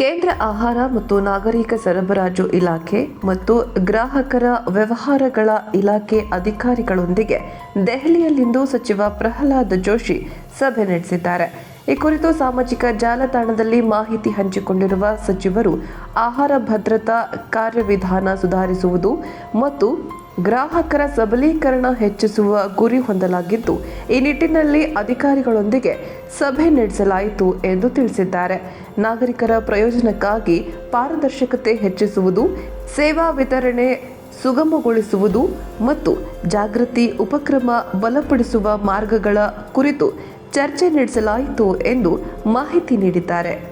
ಕೇಂದ್ರ ಆಹಾರ ಮತ್ತು ನಾಗರಿಕ ಸರಬರಾಜು ಇಲಾಖೆ ಮತ್ತು ಗ್ರಾಹಕರ ವ್ಯವಹಾರಗಳ ಇಲಾಖೆ ಅಧಿಕಾರಿಗಳೊಂದಿಗೆ ದೆಹಲಿಯಲ್ಲಿಂದು ಸಚಿವ ಪ್ರಹ್ಲಾದ್ ಜೋಶಿ ಸಭೆ ನಡೆಸಿದ್ದಾರೆ. ಈ ಕುರಿತು ಸಾಮಾಜಿಕ ಜಾಲತಾಣದಲ್ಲಿ ಮಾಹಿತಿ ಹಂಚಿಕೊಂಡಿರುವ ಸಚಿವರು, ಆಹಾರ ಭದ್ರತಾ ಕಾರ್ಯವಿಧಾನ ಸುಧಾರಿಸುವುದು ಮತ್ತು ಗ್ರಾಹಕರ ಸಬಲೀಕರಣ ಹೆಚ್ಚಿಸುವ ಗುರಿ ಹೊಂದಲಾಗಿದ್ದು, ಈ ನಿಟ್ಟಿನಲ್ಲಿ ಅಧಿಕಾರಿಗಳೊಂದಿಗೆ ಸಭೆ ನಡೆಸಲಾಯಿತು ಎಂದು ತಿಳಿಸಿದ್ದಾರೆ. ನಾಗರಿಕರ ಪ್ರಯೋಜನಕ್ಕಾಗಿ ಪಾರದರ್ಶಕತೆ ಹೆಚ್ಚಿಸುವುದು, ಸೇವಾ ವಿತರಣೆ ಸುಗಮಗೊಳಿಸುವುದು ಮತ್ತು ಜಾಗೃತಿ ಉಪಕ್ರಮ ಬಲಪಡಿಸುವ ಮಾರ್ಗಗಳ ಕುರಿತು ಚರ್ಚೆ ನಡೆಸಲಾಯಿತು ಎಂದು ಮಾಹಿತಿ ನೀಡಿದ್ದಾರೆ.